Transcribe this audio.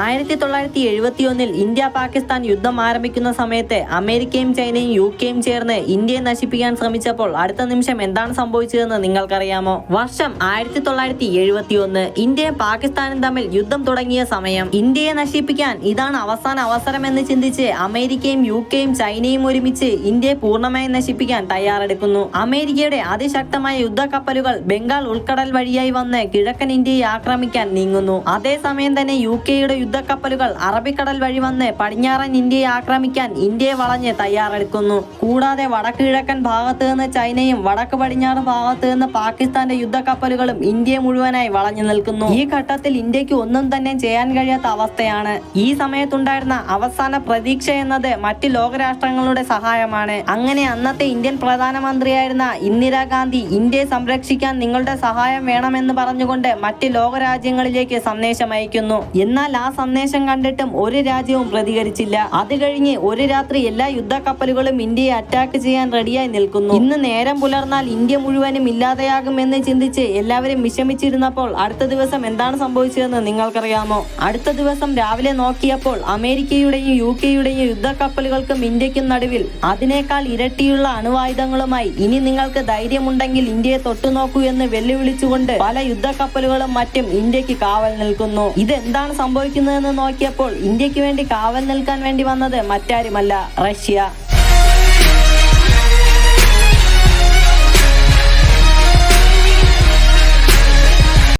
ആയിരത്തി തൊള്ളായിരത്തി എഴുപത്തി ഒന്നിൽ ഇന്ത്യ പാകിസ്ഥാൻ യുദ്ധം ആരംഭിക്കുന്ന സമയത്ത് അമേരിക്കയും ചൈനയും യു കെയും ചേർന്ന് ഇന്ത്യയെ നശിപ്പിക്കാൻ ശ്രമിച്ചപ്പോൾ അടുത്ത നിമിഷം എന്താണ് സംഭവിച്ചതെന്ന് നിങ്ങൾക്കറിയാമോ? വർഷം ആയിരത്തി തൊള്ളായിരത്തി എഴുപത്തി ഒന്ന് ഇന്ത്യയും പാകിസ്ഥാനും തമ്മിൽ യുദ്ധം തുടങ്ങിയ സമയം. ഇന്ത്യയെ നശിപ്പിക്കാൻ ഇതാണ് അവസാന അവസരമെന്ന് ചിന്തിച്ച് അമേരിക്കയും യു കെയും ചൈനയും ഒരുമിച്ച് ഇന്ത്യയെ പൂർണമായും നശിപ്പിക്കാൻ തയ്യാറെടുക്കുന്നു. അമേരിക്കയുടെ അതിശക്തമായ യുദ്ധക്കപ്പലുകൾ ബംഗാൾ ഉൾക്കടൽ വഴിയായി വന്ന് കിഴക്കൻ ഇന്ത്യയെ ആക്രമിക്കാൻ നീങ്ങുന്നു. അതേസമയം തന്നെ യു കെയുടെ യുദ്ധക്കപ്പലുകൾ അറബിക്കടൽ വഴി വന്ന് പടിഞ്ഞാറൻ ഇന്ത്യയെ ആക്രമിക്കാൻ ഇന്ത്യയെ വളഞ്ഞ് തയ്യാറെടുക്കുന്നു. കൂടാതെ വടക്ക് കിഴക്കൻ ഭാഗത്ത് നിന്ന് ചൈനയും വടക്ക് പടിഞ്ഞാറ് ഭാഗത്ത് നിന്ന് പാകിസ്ഥാന്റെ യുദ്ധക്കപ്പലുകളും ഇന്ത്യയെ മുഴുവനായി വളഞ്ഞു നിൽക്കുന്നു. ഈ ഘട്ടത്തിൽ ഇന്ത്യയ്ക്ക് ഒന്നും തന്നെ ചെയ്യാൻ കഴിയാത്ത അവസ്ഥയാണ്. ഈ സമയത്തുണ്ടായിരുന്ന അവസാന പ്രതീക്ഷ എന്നത് മറ്റ് ലോകരാഷ്ട്രങ്ങളുടെ സഹായമാണ്. അങ്ങനെ അന്നത്തെ ഇന്ത്യൻ പ്രധാനമന്ത്രിയായിരുന്ന ഇന്ദിരാഗാന്ധി ഇന്ത്യയെ സംരക്ഷിക്കാൻ നിങ്ങളുടെ സഹായം വേണമെന്ന് പറഞ്ഞുകൊണ്ട് മറ്റ് ലോകരാജ്യങ്ങളിലേക്ക് സന്ദേശം അയക്കുന്നു. എന്നാൽ ആ സന്ദേശം കണ്ടിട്ടും ഒരു രാജ്യവും പ്രതികരിച്ചില്ല. അത് കഴിഞ്ഞ് ഒരു രാത്രി എല്ലാ യുദ്ധക്കപ്പലുകളും ഇന്ത്യയെ അറ്റാക്ക് ചെയ്യാൻ റെഡിയായി നിൽക്കുന്നു. ഇന്ന് നേരം പുലർന്നാൽ ഇന്ത്യ മുഴുവനും ഇല്ലാതെയാകുമെന്ന് ചിന്തിച്ച് എല്ലാവരും വിഷമിച്ചിരുന്നപ്പോൾ അടുത്ത ദിവസം എന്താണ് സംഭവിച്ചതെന്ന് നിങ്ങൾക്കറിയാമോ? അടുത്ത ദിവസം രാവിലെ നോക്കിയപ്പോൾ അമേരിക്കയുടെയും യു കെയുടെയും യുദ്ധക്കപ്പലുകൾക്കും ഇന്ത്യക്കും നടുവിൽ അതിനേക്കാൾ ഇരട്ടിയുള്ള അണുവായുധങ്ങളുമായി ഇനി നിങ്ങൾക്ക് ധൈര്യമുണ്ടെങ്കിൽ ഇന്ത്യയെ തൊട്ടുനോക്കൂ എന്ന് വെല്ലുവിളിച്ചുകൊണ്ട് പല യുദ്ധക്കപ്പലുകളും മറ്റും ഇന്ത്യയ്ക്ക് കാവൽ നിൽക്കുന്നു. ഇതെന്താണ് സംഭവിക്കുന്നതെന്ന് നോക്കിയപ്പോൾ ഇന്ത്യയ്ക്ക് വേണ്ടി കാവൽ നിൽക്കാൻ വേണ്ടി വന്നത് മറ്റാരുമല്ല റഷ്യ.